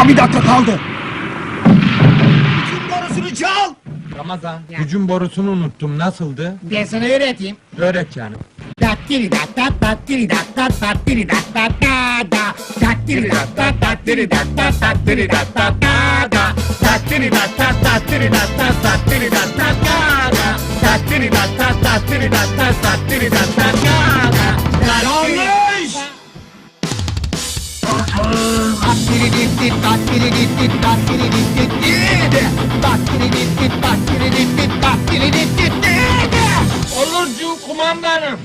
Ama bir dakika kaldı. Hücum borusunu çal. Ramazan, hücum borusunu unuttum. Nasıldı? Ben sana öğreteyim. Öğret canım. Dattiri dat dat dattiri dat dat dattiri dat dat da da. Dattiri dat dat dattiri dat dat dattiri dat dat da da. Dattiri dat dat dattiri dat dat dattiri dat dat da da. Dattiri dat dat dattiri dat dat dattiri dat dat da da. Dattiri dit dit dattiri dit dit dattiri dit dit dit. Dattiri dit dit dattiri dit dit dattiri dit dit dit. Olurcu kumandanım.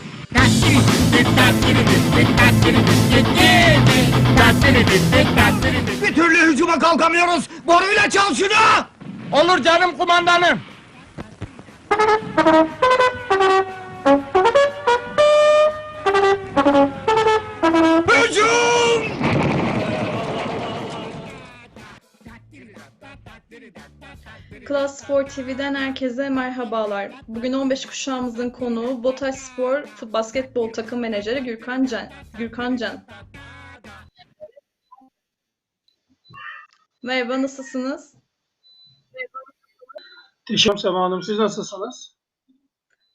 Bir türlü hücuma kalkamıyoruz. Boruyla çal şunu. Olur canım kumandanım. Klas Spor TV'den herkese merhabalar. Bugün 15 kuşağımızın konuğu Botaş Spor basketbol takım menajeri Gürkan Can. Gürkan Can. Merhaba, nasılsınız? Teşekkür Sema Hanım. Siz nasılsınız?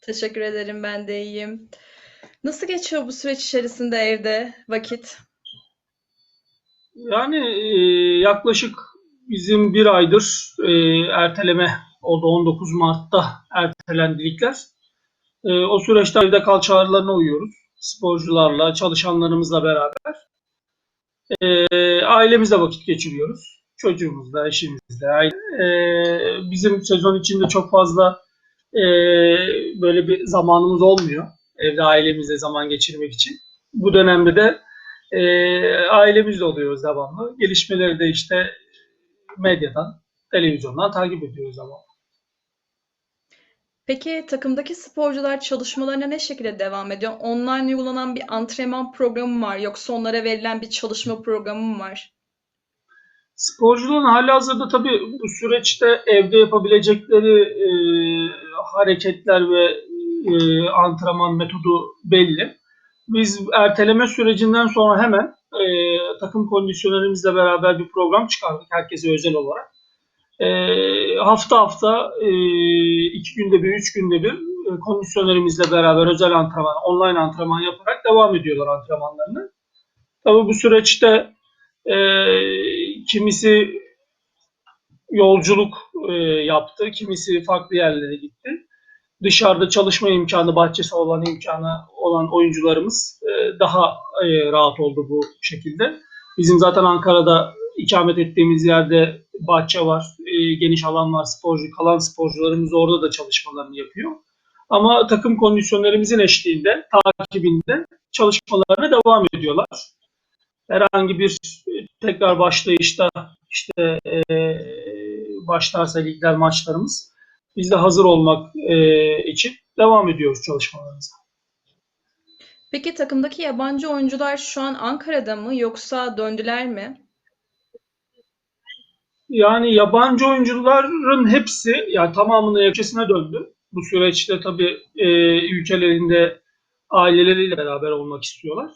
Teşekkür ederim, ben de iyiyim. Nasıl geçiyor bu süreç içerisinde evde vakit? Yani e, yaklaşık bizim bir aydır e, erteleme oldu. 19 Mart'ta ertelendi ligler. E, o süreçte evde kal çağrılarına uyuyoruz. Sporcularla, çalışanlarımızla beraber. E, ailemizle vakit geçiriyoruz. Çocuğumuzla, eşimizle. aile- E, bizim sezon içinde çok fazla e, böyle bir zamanımız olmuyor. Evde ailemizle zaman geçirmek için. Bu dönemde de e, ailemizle oluyoruz devamlı. Gelişmeleri de işte medyadan, televizyondan takip ediyoruz ama. Peki takımdaki sporcular çalışmalarına ne şekilde devam ediyor? Online uygulanan bir antrenman programı mı var yoksa onlara verilen bir çalışma programı mı var? Sporculuğun hali hazırda tabii bu süreçte evde yapabilecekleri e, hareketler ve e, antrenman metodu belli. Biz erteleme sürecinden sonra hemen e, takım kondisyonerimizle beraber bir program çıkardık herkese özel olarak. E, hafta hafta e, iki günde bir, üç günde bir e, kondisyonerimizle beraber özel antrenman, online antrenman yaparak devam ediyorlar antrenmanlarını. Tabii bu süreçte e, kimisi yolculuk e, yaptı, kimisi farklı yerlere gitti. Dışarıda çalışma imkanı, bahçesi olan imkanı olan oyuncularımız e, daha e, rahat oldu bu şekilde. Bizim zaten Ankara'da ikamet ettiğimiz yerde bahçe var, e, geniş alan var, sporcu kalan sporcularımız orada da çalışmalarını yapıyor. Ama takım kondisyonlarımızın eşliğinde, takibinde çalışmalarına devam ediyorlar. Herhangi bir tekrar başlayışta işte başlarsa ligler maçlarımız biz de hazır olmak e, için devam ediyoruz çalışmalarımıza. Peki takımdaki yabancı oyuncular şu an Ankara'da mı yoksa döndüler mi? Yani yabancı oyuncuların hepsi yani tamamının ülkesine döndü. Bu süreçte tabii e, ülkelerinde aileleriyle beraber olmak istiyorlar.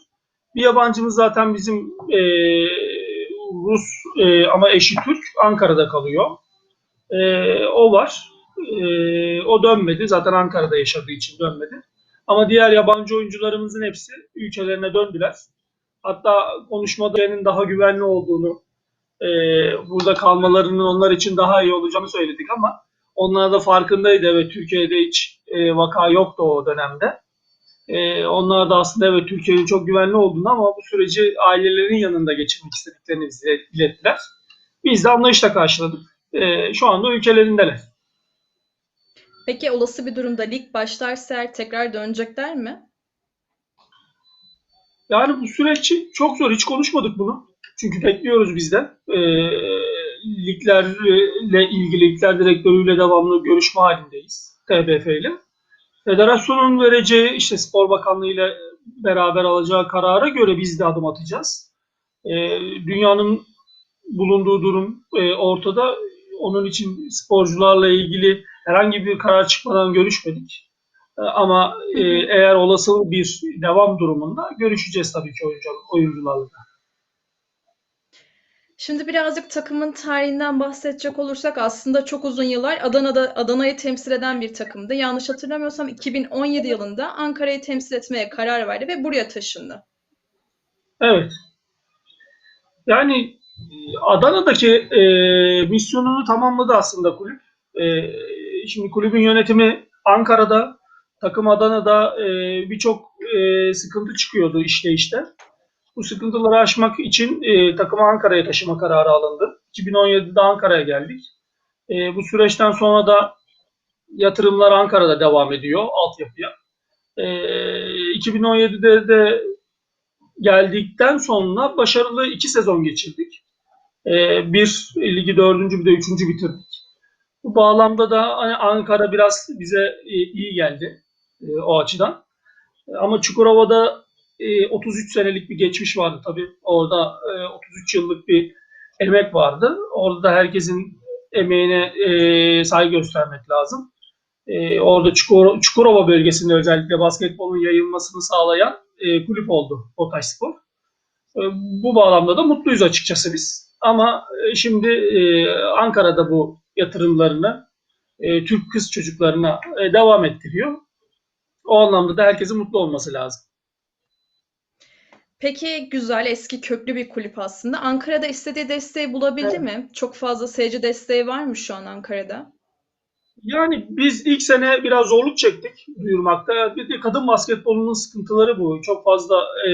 Bir yabancımız zaten bizim e, Rus e, ama eşi Türk Ankara'da kalıyor. E, o var. E, o dönmedi. Zaten Ankara'da yaşadığı için dönmedi. Ama diğer yabancı oyuncularımızın hepsi ülkelerine döndüler. Hatta konuşmalarının daha güvenli olduğunu, e, burada kalmalarının onlar için daha iyi olacağını söyledik ama onlar da farkındaydı. Evet Türkiye'de hiç e, vaka yoktu o dönemde. E, onlar da aslında evet Türkiye'nin çok güvenli olduğunu ama bu süreci ailelerin yanında geçirmek istediklerini bize ilettiler. Biz de anlayışla karşıladık. E, şu anda ülkelerindeler. Peki olası bir durumda lig başlarsa eğer tekrar dönecekler mi? Yani bu süreç çok zor. Hiç konuşmadık bunu. Çünkü bekliyoruz biz de. E, liglerle ilgili ligler direktörüyle devamlı görüşme halindeyiz. TBF ile. Federasyonun vereceği işte Spor Bakanlığı ile beraber alacağı karara göre biz de adım atacağız. E, dünyanın bulunduğu durum e, ortada. Onun için sporcularla ilgili herhangi bir karar çıkmadan görüşmedik. E, Ama e, eğer olası bir devam durumunda görüşeceğiz tabii ki oyuncu, oyuncularla. Şimdi birazcık takımın tarihinden bahsedecek olursak aslında çok uzun yıllar Adana'da Adana'yı temsil eden bir takımdı. Yanlış hatırlamıyorsam 2017 yılında Ankara'yı temsil etmeye karar verdi ve buraya taşındı. Evet. Yani e, Adana'daki e, misyonunu tamamladı aslında kulüp. E, şimdi kulübün yönetimi Ankara'da, takım Adana'da e, birçok e, sıkıntı çıkıyordu işleyişte. Bu sıkıntıları aşmak için e, takımı Ankara'ya taşıma kararı alındı. 2017'de Ankara'ya geldik. E, bu süreçten sonra da yatırımlar Ankara'da devam ediyor altyapıya. E, 2017'de de geldikten sonra başarılı iki sezon geçirdik. Ee, bir ligi dördüncü bir de üçüncü bitirdik. Bu bağlamda da hani Ankara biraz bize e, iyi geldi e, o açıdan. E, Ama Çukurova'da e, 33 senelik bir geçmiş vardı tabii. Orada e, 33 yıllık bir emek vardı. Orada da herkesin emeğine saygı göstermek lazım. Orada Çukur, Çukurova bölgesinde özellikle basketbolun yayılmasını sağlayan kulüp oldu Otaş Spor. Bu bağlamda da mutluyuz açıkçası biz. Ama şimdi Ankara'da bu yatırımlarını e, Türk kız çocuklarına e, devam ettiriyor. O anlamda da herkesin mutlu olması lazım. Peki güzel, eski köklü bir kulüp aslında. Ankara'da istediği desteği bulabildi mi? Çok fazla seyirci desteği var mı şu an Ankara'da? Yani biz ilk sene biraz zorluk çektik duyurmakta. Bir de kadın basketbolunun sıkıntıları bu. Çok fazla e,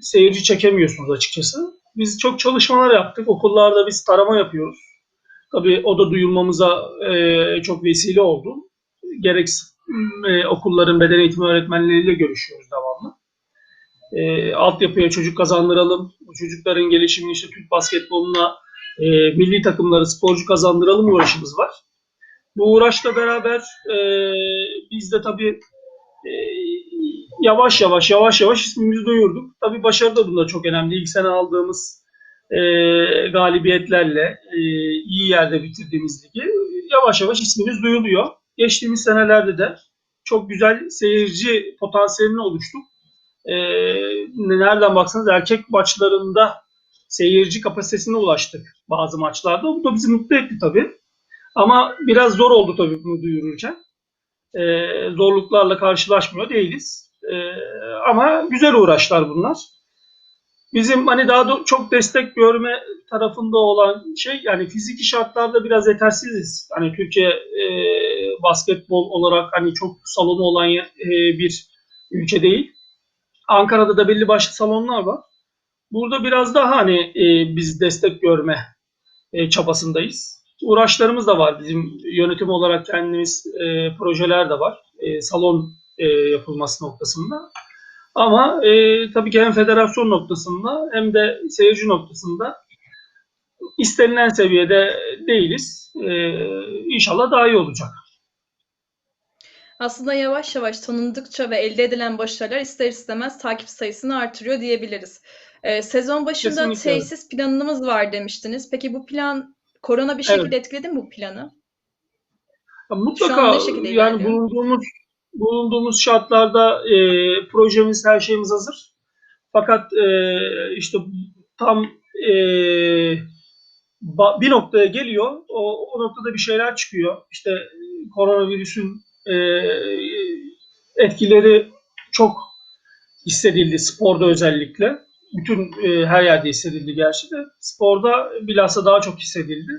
seyirci çekemiyorsunuz açıkçası. Biz çok çalışmalar yaptık. Okullarda biz tarama yapıyoruz. Tabii o da duyurmamıza e, çok vesile oldu. Gerek e, okulların beden eğitimi öğretmenleriyle görüşüyoruz devamlı. E, altyapıya çocuk kazandıralım. Bu çocukların gelişimini işte Türk basketboluna e, milli takımları sporcu kazandıralım uğraşımız var. Bu uğraşla beraber e, biz de tabii e, yavaş yavaş yavaş yavaş ismimizi duyurduk. Tabii başarı da bunda çok önemli. İlk sene aldığımız e, galibiyetlerle e, iyi yerde bitirdiğimiz ligi yavaş yavaş ismimiz duyuluyor. Geçtiğimiz senelerde de çok güzel seyirci potansiyelini oluştuk. E, nereden baksanız erkek maçlarında seyirci kapasitesine ulaştık bazı maçlarda. Bu da bizi mutlu etti tabii. Ama biraz zor oldu tabii bunu duyururken. Ee, zorluklarla karşılaşmıyor değiliz. Ee, ama güzel uğraşlar bunlar. Bizim hani daha da çok destek görme tarafında olan şey yani fiziki şartlarda biraz yetersiziz. Hani Türkiye e, basketbol olarak hani çok salonu olan e, bir ülke değil. Ankara'da da belli başlı salonlar var. Burada biraz daha hani e, biz destek görme e, çabasındayız uğraşlarımız da var. Bizim yönetim olarak kendimiz e, projeler de var. E, salon e, yapılması noktasında. Ama e, tabii ki hem federasyon noktasında hem de seyirci noktasında istenilen seviyede değiliz. E, inşallah daha iyi olacak. Aslında yavaş yavaş tanındıkça ve elde edilen başarılar ister istemez takip sayısını artırıyor diyebiliriz. Ee, sezon başında Kesinlikle tesis planımız var demiştiniz. Peki bu plan korona bir Evet. şekilde etkiledi mi bu planı? Ya Mutlaka yani bulunduğumuz bulunduğumuz şartlarda e, projemiz her şeyimiz hazır. Fakat e, işte tam e, bir noktaya geliyor. O, o noktada bir şeyler çıkıyor. İşte e, koronavirüsün e, etkileri çok hissedildi sporda özellikle. Bütün e, her yerde hissedildi gerçi de. Sporda bilhassa daha çok hissedildi.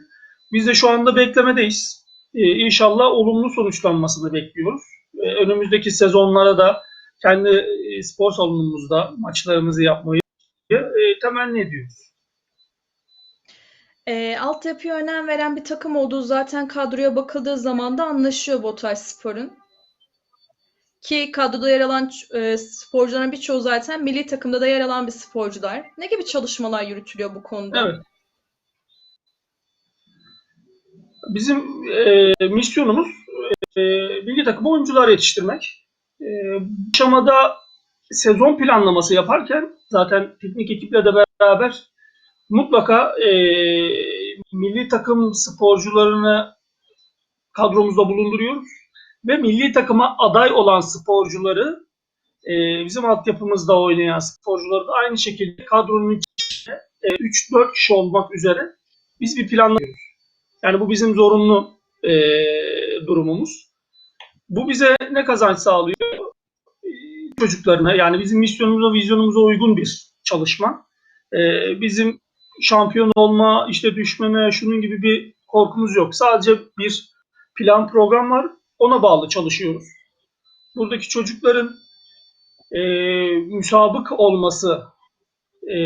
Biz de şu anda beklemedeyiz. Ee, inşallah olumlu sonuçlanmasını bekliyoruz. Ee, önümüzdeki sezonlara da kendi e, spor salonumuzda maçlarımızı yapmayı e, temenni ediyoruz. Ee, altyapıya önem veren bir takım olduğu zaten kadroya bakıldığı zaman da anlaşıyor Botaş Spor'un. Ki kadroda yer alan e, sporcuların birçoğu zaten milli takımda da yer alan bir sporcular. Ne gibi çalışmalar yürütülüyor bu konuda? Evet. Bizim e, misyonumuz e, milli takım oyuncular yetiştirmek. E, bu aşamada sezon planlaması yaparken zaten teknik ekiple de beraber mutlaka e, milli takım sporcularını kadromuzda bulunduruyoruz ve milli takıma aday olan sporcuları e, bizim altyapımızda oynayan sporcuları da aynı şekilde kadronun içine e, 3-4 kişi olmak üzere biz bir planlıyoruz. Yani bu bizim zorunlu e, durumumuz. Bu bize ne kazanç sağlıyor? E, Çocuklarına yani bizim misyonumuza, vizyonumuza uygun bir çalışma. E, bizim şampiyon olma, işte düşmeme, şunun gibi bir korkumuz yok. Sadece bir plan program var. Ona bağlı çalışıyoruz. Buradaki çocukların e, müsabık olması, e,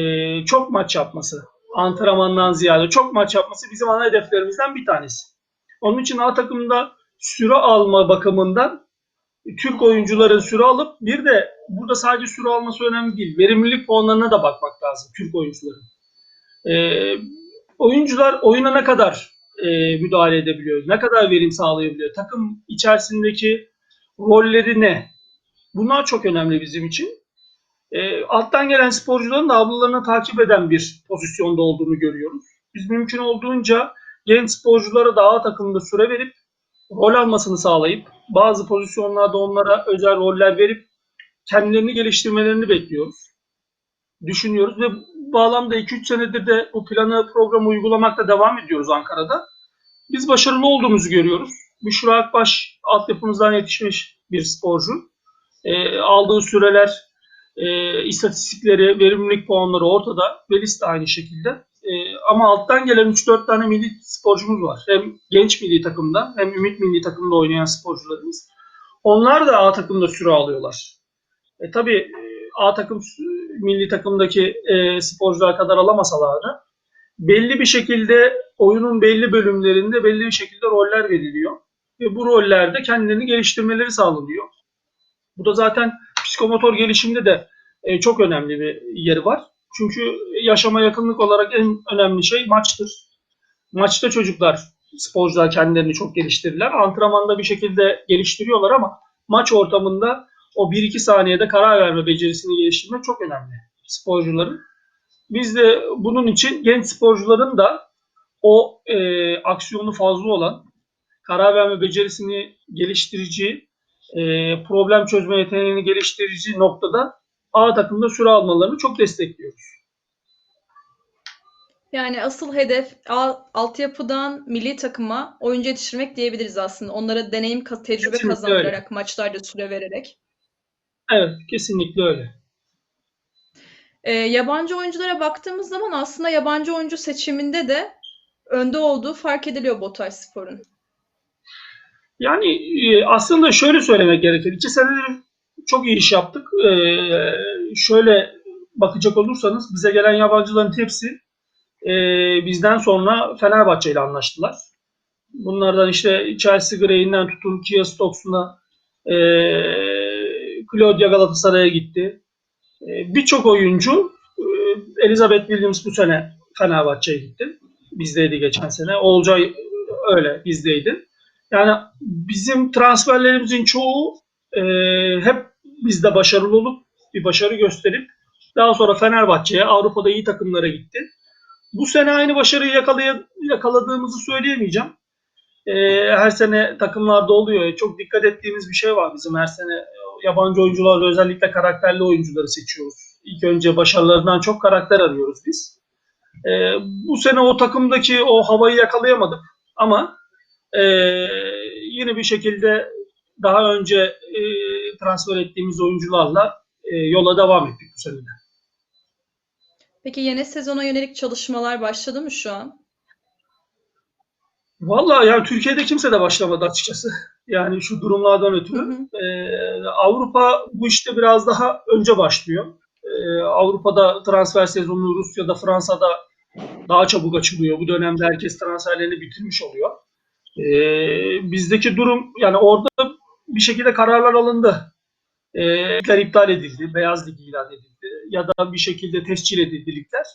çok maç yapması, antrenmandan ziyade çok maç yapması bizim ana hedeflerimizden bir tanesi. Onun için A takımda süre alma bakımından Türk oyuncuların süre alıp bir de burada sadece süre alması önemli değil. Verimlilik puanlarına da bakmak lazım Türk oyuncuların. Ee, oyuncular oyuna ne kadar e, müdahale edebiliyor, ne kadar verim sağlayabiliyor, takım içerisindeki rolleri ne? Bunlar çok önemli bizim için. E, alttan gelen sporcuların da ablalarını takip eden bir pozisyonda olduğunu görüyoruz. Biz mümkün olduğunca genç sporculara da A takımında süre verip rol almasını sağlayıp bazı pozisyonlarda onlara özel roller verip kendilerini geliştirmelerini bekliyoruz. Düşünüyoruz ve bu bağlamda 2-3 senedir de bu planı programı uygulamakta devam ediyoruz Ankara'da. Biz başarılı olduğumuzu görüyoruz. Büşra Akbaş altyapımızdan yetişmiş bir sporcu. E, aldığı süreler, e, istatistikleri, verimlilik puanları ortada. Velis de aynı şekilde. E, ama alttan gelen 3-4 tane milli sporcumuz var. Hem genç milli takımda hem ümit milli takımda oynayan sporcularımız. Onlar da A takımda süre alıyorlar. E, tabii e, A takım milli takımdaki e, sporcular kadar alamasalar da belli bir şekilde oyunun belli bölümlerinde belli bir şekilde roller veriliyor. Ve bu rollerde kendilerini geliştirmeleri sağlanıyor. Bu da zaten psikomotor gelişimde de e, çok önemli bir yeri var. Çünkü yaşama yakınlık olarak en önemli şey maçtır. Maçta çocuklar, sporcular kendilerini çok geliştirirler. Antrenmanda bir şekilde geliştiriyorlar ama maç ortamında o 1-2 saniyede karar verme becerisini geliştirmek çok önemli sporcuların. Biz de bunun için genç sporcuların da o e, aksiyonu fazla olan, karar verme becerisini geliştirici, e, problem çözme yeteneğini geliştirici noktada A takımda süre almalarını çok destekliyoruz. Yani asıl hedef altyapıdan milli takıma oyuncu yetiştirmek diyebiliriz aslında. Onlara deneyim, tecrübe Kesinlikle kazandırarak, maçlarda süre vererek. Evet, kesinlikle öyle. Ee, yabancı oyunculara baktığımız zaman aslında yabancı oyuncu seçiminde de önde olduğu fark ediliyor Botay Spor'un. Yani e, aslında şöyle söylemek gerekir. İki senedir çok iyi iş yaptık. E, şöyle bakacak olursanız bize gelen yabancıların hepsi e, bizden sonra Fenerbahçe ile anlaştılar. Bunlardan işte Chelsea Gray'inden tutun Kia Stokes'una e, Claudia Galatasaray'a gitti. E, Birçok oyuncu e, Elizabeth Williams bu sene Fenerbahçe'ye gitti. Bizdeydi geçen sene. Olcay öyle bizdeydi. Yani bizim transferlerimizin çoğu e, hep bizde başarılı olup bir başarı gösterip daha sonra Fenerbahçe'ye Avrupa'da iyi takımlara gitti. Bu sene aynı başarıyı yakalaya, yakaladığımızı söyleyemeyeceğim. E, her sene takımlarda oluyor. Çok dikkat ettiğimiz bir şey var bizim her sene. Yabancı oyuncularda özellikle karakterli oyuncuları seçiyoruz. İlk önce başarılarından çok karakter arıyoruz biz. E, bu sene o takımdaki o havayı yakalayamadık ama ee, yine bir şekilde daha önce e, transfer ettiğimiz oyuncularla e, yola devam ettik bu sene. Peki yeni sezona yönelik çalışmalar başladı mı şu an? Vallahi ya Türkiye'de kimse de başlamadı açıkçası. Yani şu durumlardan ötürü. Hı hı. Ee, Avrupa bu işte biraz daha önce başlıyor. Ee, Avrupa'da transfer sezonu Rusya'da, Fransa'da daha çabuk açılıyor. Bu dönemde herkes transferlerini bitirmiş oluyor. Ee, bizdeki durum yani orada bir şekilde kararlar alındı. Ligler iptal edildi, Beyaz Lig ilan edildi ya da bir şekilde tescil edildi ligler.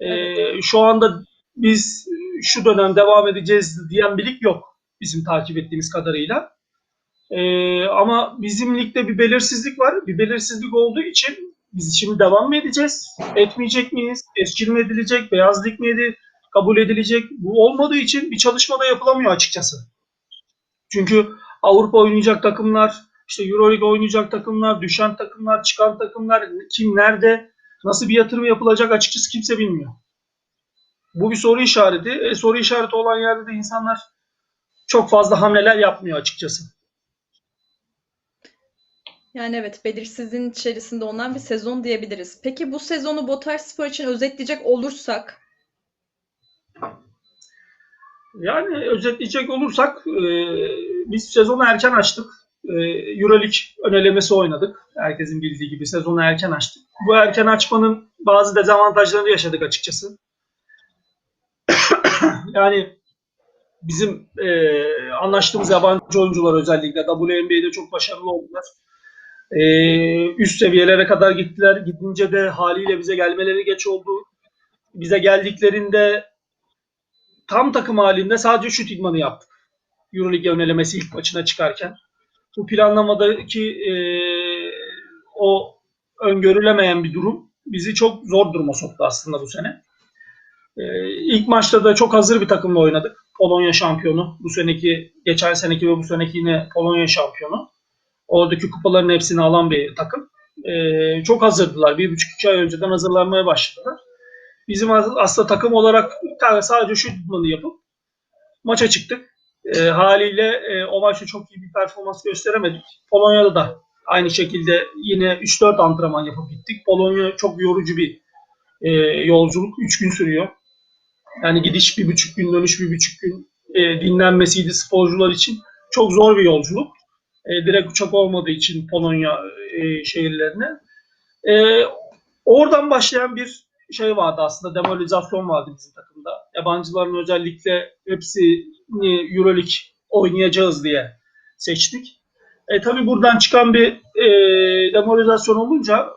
Ee, şu anda biz şu dönem devam edeceğiz diyen bir lig yok bizim takip ettiğimiz kadarıyla. Ee, ama bizim ligde bir belirsizlik var. Bir belirsizlik olduğu için biz şimdi devam mı edeceğiz? Etmeyecek miyiz? Tescil mi edilecek? Beyaz lig miydi? Kabul edilecek? Bu olmadığı için bir çalışma da yapılamıyor açıkçası. Çünkü Avrupa oynayacak takımlar, işte Euroleague oynayacak takımlar, düşen takımlar, çıkan takımlar, kim nerede, nasıl bir yatırım yapılacak açıkçası kimse bilmiyor. Bu bir soru işareti. E, soru işareti olan yerde de insanlar çok fazla hamleler yapmıyor açıkçası. Yani evet belirsizliğin içerisinde olan bir sezon diyebiliriz. Peki bu sezonu Botaspor için özetleyecek olursak Yani özetleyecek olursak e, biz sezonu erken açtık. E, Euroleague önelemesi oynadık. Herkesin bildiği gibi sezonu erken açtık. Bu erken açmanın bazı dezavantajlarını yaşadık açıkçası. yani bizim e, anlaştığımız yabancı oyuncular özellikle WNBA'de çok başarılı oldular. E, üst seviyelere kadar gittiler. Gidince de haliyle bize gelmeleri geç oldu. Bize geldiklerinde tam takım halinde sadece şut idmanı yaptık. Euroleague yönelemesi ilk maçına çıkarken. Bu planlamadaki e, o öngörülemeyen bir durum bizi çok zor duruma soktu aslında bu sene. E, ilk maçta da çok hazır bir takımla oynadık. Polonya şampiyonu. Bu seneki, geçen seneki ve bu seneki yine Polonya şampiyonu. Oradaki kupaların hepsini alan bir takım. E, çok hazırdılar. Bir buçuk iki ay önceden hazırlanmaya başladılar. Bizim as- aslında takım olarak sadece şu idmanı yapıp maça çıktık. E, haliyle e, o maçta çok iyi bir performans gösteremedik. Polonya'da da aynı şekilde yine 3-4 antrenman yapıp gittik. Polonya çok yorucu bir e, yolculuk. 3 gün sürüyor. Yani gidiş bir buçuk gün, dönüş bir buçuk gün e, dinlenmesiydi sporcular için. Çok zor bir yolculuk. E, direkt uçak olmadığı için Polonya e, şehirlerine. E, oradan başlayan bir şey vardı aslında demoralizasyon vardı bizim takımda. Yabancıların özellikle hepsini Euroleague oynayacağız diye seçtik. E, tabii buradan çıkan bir e, demoralizasyon olunca e,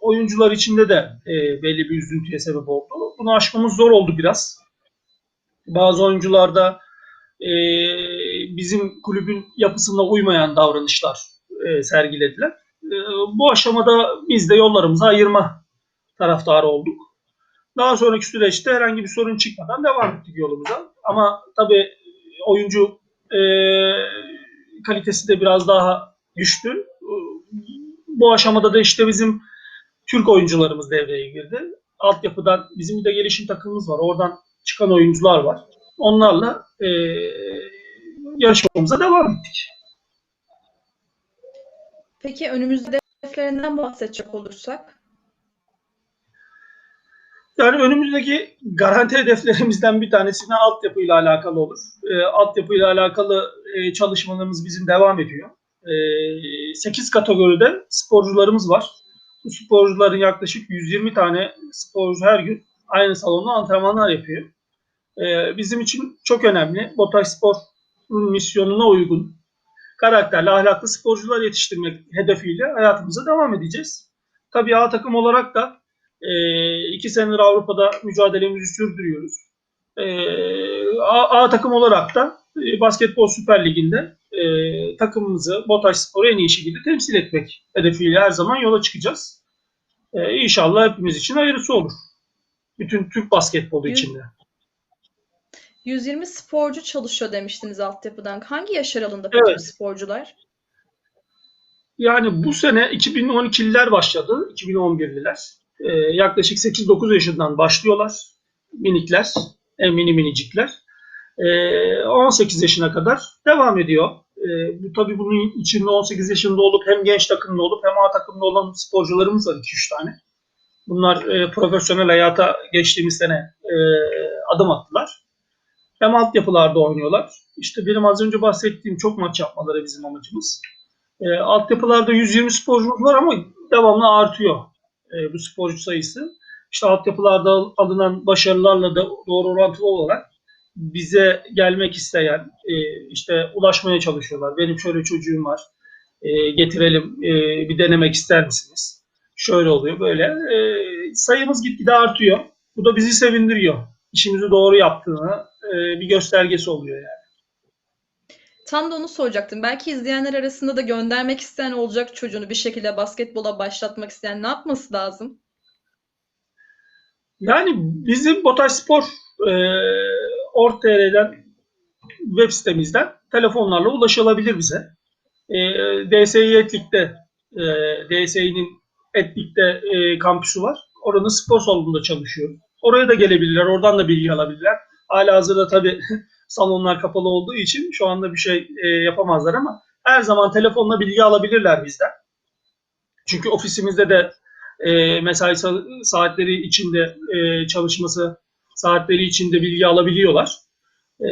oyuncular içinde de e, belli bir üzüntüye sebep oldu. Bunu aşmamız zor oldu biraz. Bazı oyuncularda e, bizim kulübün yapısına uymayan davranışlar e, sergilediler. E, bu aşamada biz de yollarımızı ayırma taraftarı olduk. Daha sonraki süreçte herhangi bir sorun çıkmadan devam ettik yolumuza. Ama tabii oyuncu e, kalitesi de biraz daha düştü. Bu aşamada da işte bizim Türk oyuncularımız devreye girdi. Altyapıdan bizim de gelişim takımımız var. Oradan çıkan oyuncular var. Onlarla e, yarışmamıza devam ettik. peki önümüzde hedeflerinden bahsedecek olursak Yani önümüzdeki garanti hedeflerimizden bir tanesi de altyapıyla alakalı olur. E, altyapıyla alakalı e, çalışmalarımız bizim devam ediyor. E, 8 kategoride sporcularımız var. Bu sporcuların yaklaşık 120 tane sporcu her gün aynı salonda antrenmanlar yapıyor. E, bizim için çok önemli. Botaş Spor'un misyonuna uygun, karakterli, ahlaklı sporcular yetiştirmek hedefiyle hayatımıza devam edeceğiz. Tabii A takım olarak da e, iki senedir Avrupa'da mücadelemizi sürdürüyoruz. E, A, A takım olarak da e, Basketbol Süper Ligi'nde e, takımımızı Botaş Spor'u en iyi şekilde temsil etmek hedefiyle her zaman yola çıkacağız. E, inşallah hepimiz için hayırlısı olur. Bütün Türk basketbolu içinde. 120 sporcu çalışıyor demiştiniz altyapıdan. Hangi yaş aralığında Evet. sporcular? Yani bu sene 2012'liler başladı, 2011'liler. Ee, yaklaşık 8-9 yaşından başlıyorlar. Minikler, en mini minicikler. Ee, 18 yaşına kadar devam ediyor. Ee, bu tabii bunun içinde 18 yaşında olup hem genç takımda olup hem A takımda olan sporcularımız var 2-3 tane. Bunlar e, profesyonel hayata geçtiğimiz sene e, adım attılar. Hem altyapılarda oynuyorlar. İşte benim az önce bahsettiğim çok maç yapmaları bizim amacımız. E, altyapılarda 120 sporcumuz var ama devamlı artıyor e, bu sporcu sayısı. İşte altyapılarda alınan başarılarla da doğru orantılı olarak bize gelmek isteyen, e, işte ulaşmaya çalışıyorlar. Benim şöyle çocuğum var, e, getirelim, e, bir denemek ister misiniz? Şöyle oluyor, böyle. E, sayımız gitgide artıyor. Bu da bizi sevindiriyor. İşimizi doğru yaptığını e, bir göstergesi oluyor yani. Tam da onu soracaktım. Belki izleyenler arasında da göndermek isteyen olacak çocuğunu bir şekilde basketbola başlatmak isteyen ne yapması lazım? Yani bizim Botaş Spor e, Orta.tr'den web sitemizden telefonlarla ulaşılabilir bize. E, DSİ Etlik'te e, DSİ'nin Etlik'te e, kampüsü var. Oranın spor salonunda çalışıyoruz. Oraya da gelebilirler, oradan da bilgi alabilirler. Hala hazırda tabii salonlar kapalı olduğu için şu anda bir şey e, yapamazlar ama her zaman telefonla bilgi alabilirler bizden. Çünkü ofisimizde de e, mesai sa- saatleri içinde e, çalışması saatleri içinde bilgi alabiliyorlar. E,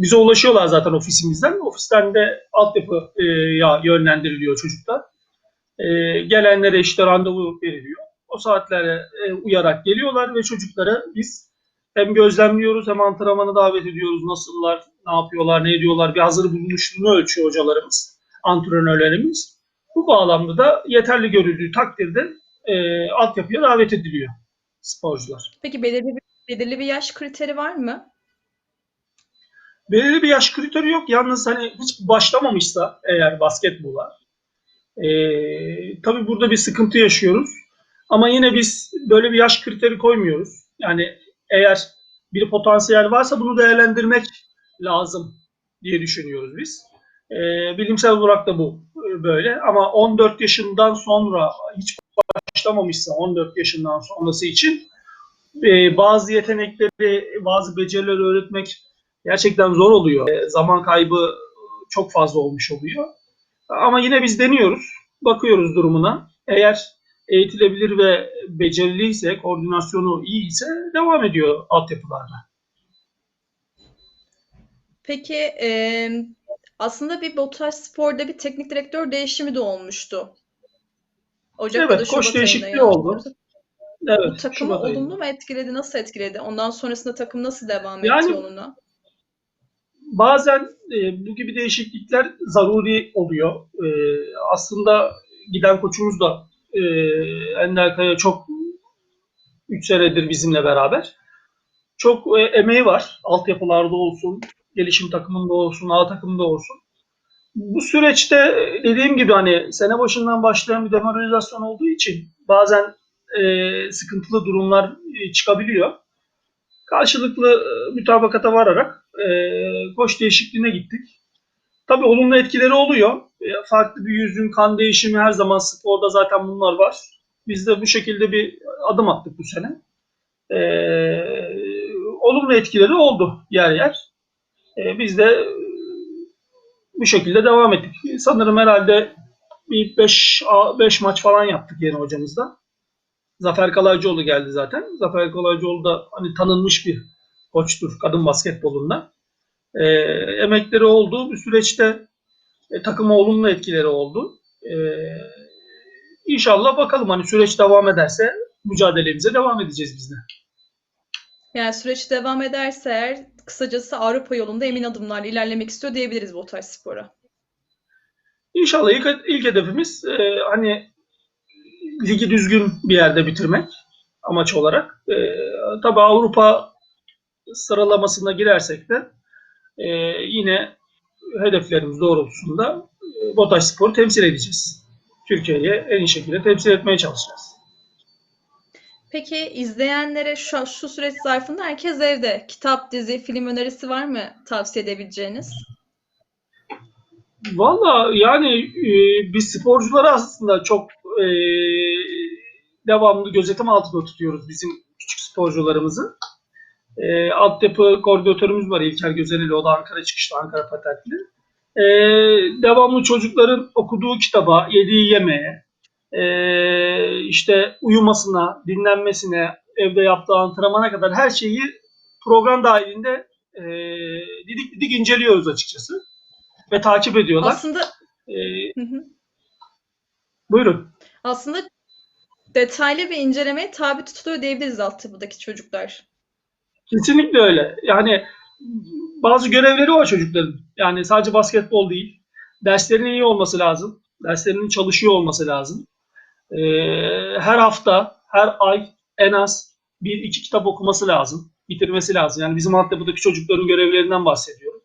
bize ulaşıyorlar zaten ofisimizden. Ofisten de altyapıya yönlendiriliyor çocuklar. E, gelenlere işte randevu veriliyor. O saatlere e, uyarak geliyorlar ve çocukları biz hem gözlemliyoruz hem antrenmana davet ediyoruz. Nasıllar, ne yapıyorlar, ne ediyorlar. Bir hazır bulunuşluğunu ölçüyor hocalarımız, antrenörlerimiz. Bu bağlamda da yeterli görüldüğü takdirde e, altyapıya davet ediliyor sporcular. Peki belirli bir, belirli bir yaş kriteri var mı? Belirli bir yaş kriteri yok. Yalnız hani hiç başlamamışsa eğer basketbola e, tabii burada bir sıkıntı yaşıyoruz. Ama yine biz böyle bir yaş kriteri koymuyoruz. Yani eğer bir potansiyel varsa bunu değerlendirmek lazım diye düşünüyoruz biz. E, bilimsel olarak da bu e, böyle. Ama 14 yaşından sonra hiç başlamamışsa 14 yaşından sonrası için e, bazı yetenekleri, bazı becerileri öğretmek gerçekten zor oluyor. E, zaman kaybı çok fazla olmuş oluyor. Ama yine biz deniyoruz. Bakıyoruz durumuna. Eğer eğitilebilir ve beceriliyse, koordinasyonu iyi ise devam ediyor altyapılarla. Peki e, aslında bir BOTAŞ Spor'da bir teknik direktör değişimi de olmuştu. Ocak Evet, koç değişikliği ayında oldu. Evet, Bu takımı Şubat ayında. olumlu mu etkiledi? Nasıl etkiledi? Ondan sonrasında takım nasıl devam etti Yani- yoluna? Bazen e, bu gibi değişiklikler zaruri oluyor. E, aslında giden koçumuz da e, Ender Kaya çok 3 senedir bizimle beraber. Çok e, emeği var. Altyapılarda olsun, gelişim takımında olsun, A takımında olsun. Bu süreçte e, dediğim gibi hani sene başından başlayan bir demoralizasyon olduğu için bazen e, sıkıntılı durumlar e, çıkabiliyor. Karşılıklı e, mütabakata vararak e, koç değişikliğine gittik. Tabii olumlu etkileri oluyor. E, farklı bir yüzün kan değişimi her zaman sporda zaten bunlar var. Biz de bu şekilde bir adım attık bu sene. E, olumlu etkileri oldu yer yer. E, biz de bu şekilde devam ettik. Sanırım herhalde bir 5 5 maç falan yaptık yeni hocamızla. Zafer Kalaycıoğlu geldi zaten. Zafer Kalaycıoğlu da hani tanınmış bir koçtur kadın basketbolunda. E, emekleri oldu. Bu süreçte e, takıma olumlu etkileri oldu. E, inşallah bakalım hani süreç devam ederse mücadelemize devam edeceğiz biz de. Yani süreç devam ederse eğer kısacası Avrupa yolunda emin adımlarla ilerlemek istiyor diyebiliriz BOTAŞ Spor'a. İnşallah ilk, ilk hedefimiz e, hani ligi düzgün bir yerde bitirmek amaç olarak. E, tabii Avrupa sıralamasına girersek de e, yine hedeflerimiz doğrultusunda e, BOTAŞ Spor'u temsil edeceğiz. Türkiye'yi en iyi şekilde temsil etmeye çalışacağız. Peki izleyenlere şu, şu süreç zarfında herkes evde. Kitap, dizi, film önerisi var mı tavsiye edebileceğiniz? Valla yani e, biz sporcuları aslında çok e, devamlı gözetim altında tutuyoruz bizim küçük sporcularımızı. E, altyapı koordinatörümüz var İlker Gözeneli, o da Ankara çıkışlı, Ankara patentli. E, devamlı çocukların okuduğu kitaba, yediği yemeğe, e, işte uyumasına, dinlenmesine, evde yaptığı antrenmana kadar her şeyi program dahilinde e, didik didik inceliyoruz açıkçası. Ve takip ediyorlar. Aslında E, hı hı. buyurun. Aslında detaylı bir incelemeye tabi tutuluyor diyebiliriz altyapıdaki çocuklar. Kesinlikle öyle. Yani bazı görevleri var çocukların. Yani sadece basketbol değil. Derslerinin iyi olması lazım. Derslerinin çalışıyor olması lazım. Ee, her hafta, her ay en az bir iki kitap okuması lazım. Bitirmesi lazım. Yani bizim altyapıdaki çocukların görevlerinden bahsediyorum.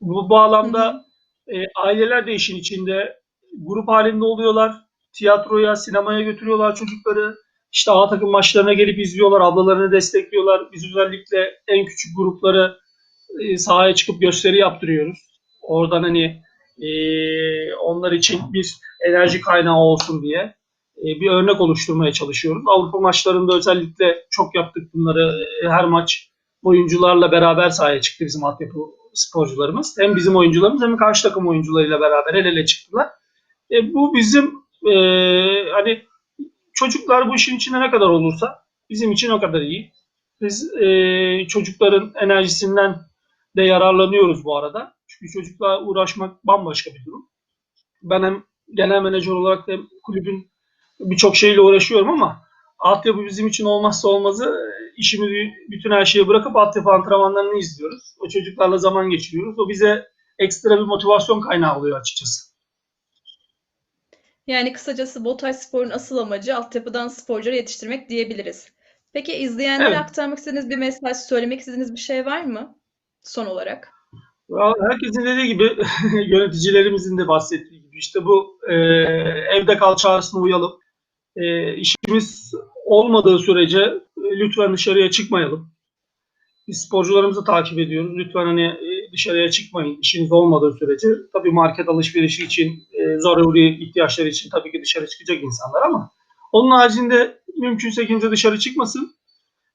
Bu bağlamda e, aileler de işin içinde. Grup halinde oluyorlar. Tiyatroya, sinemaya götürüyorlar çocukları. İşte A takım maçlarına gelip izliyorlar, ablalarını destekliyorlar. Biz özellikle en küçük grupları e, sahaya çıkıp gösteri yaptırıyoruz. Oradan hani e, onlar için bir enerji kaynağı olsun diye. e, bir örnek oluşturmaya çalışıyoruz. Avrupa maçlarında özellikle çok yaptık bunları. E, Her maç oyuncularla beraber sahaya çıktı bizim altyapı sporcularımız. Hem bizim oyuncularımız hem karşı takım oyuncularıyla beraber el ele çıktılar. E, bu bizim e, hani çocuklar bu işin içine ne kadar olursa bizim için o kadar iyi. Biz e, çocukların enerjisinden de yararlanıyoruz bu arada. Çünkü çocukla uğraşmak bambaşka bir durum. Ben hem genel menajer olarak da kulübün birçok şeyle uğraşıyorum ama altyapı bizim için olmazsa olmazı işimi bütün her şeyi bırakıp altyapı antrenmanlarını izliyoruz. O çocuklarla zaman geçiriyoruz. O bize ekstra bir motivasyon kaynağı oluyor açıkçası. Yani kısacası Botay Spor'un asıl amacı altyapıdan sporcuları yetiştirmek diyebiliriz. Peki izleyenlere Evet. aktarmak istediğiniz bir mesaj, söylemek istediğiniz bir şey var mı? Son olarak. Herkesin dediği gibi yöneticilerimizin de bahsettiği gibi işte bu e, evde kal çağrısına uyalım. E, işimiz olmadığı sürece e, lütfen dışarıya çıkmayalım. Biz sporcularımızı takip ediyoruz. Lütfen hani e, dışarıya çıkmayın işiniz olmadığı sürece. Tabii market alışverişi için, e, zaruri ihtiyaçları için tabii ki dışarı çıkacak insanlar ama onun haricinde mümkünse kimse dışarı çıkmasın.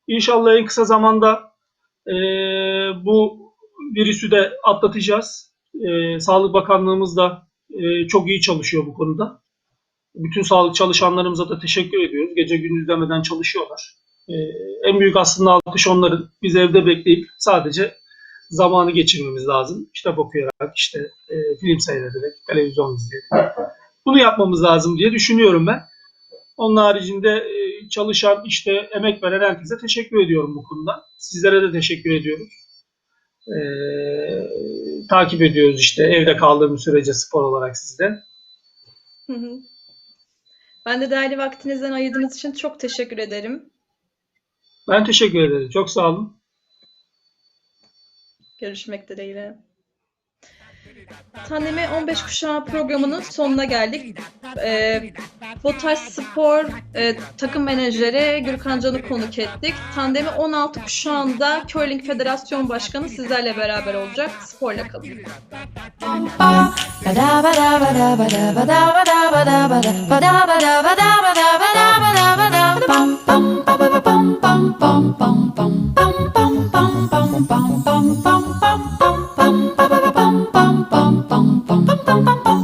İnşallah en kısa zamanda e, bu virüsü de atlatacağız. Ee, Sağlık Bakanlığımız da e, çok iyi çalışıyor bu konuda. Bütün sağlık çalışanlarımıza da teşekkür ediyoruz. Gece gündüz demeden çalışıyorlar. Ee, en büyük aslında alkış onların. Biz evde bekleyip sadece zamanı geçirmemiz lazım. Kitap okuyarak, işte e, film seyrederek, televizyon izleyerek. Bunu yapmamız lazım diye düşünüyorum ben. Onun haricinde e, çalışan, işte emek veren herkese teşekkür ediyorum bu konuda. Sizlere de teşekkür ediyoruz. Ee, takip ediyoruz işte evde kaldığımız sürece spor olarak sizden. Hı hı. Ben de değerli vaktinizden ayırdığınız için çok teşekkür ederim. Ben teşekkür ederim. Çok sağ olun. Görüşmek dileğiyle. Tandemi 15 kuşağı programının sonuna geldik. Ee, Botaş Spor e, takım menajeri Gürkan Can'ı konuk ettik. Tandemi 16 kuşağında Curling Federasyon Başkanı sizlerle beraber olacak. Sporla kalın. Bum bum bum bum bum bum bum bum bum pam pam pam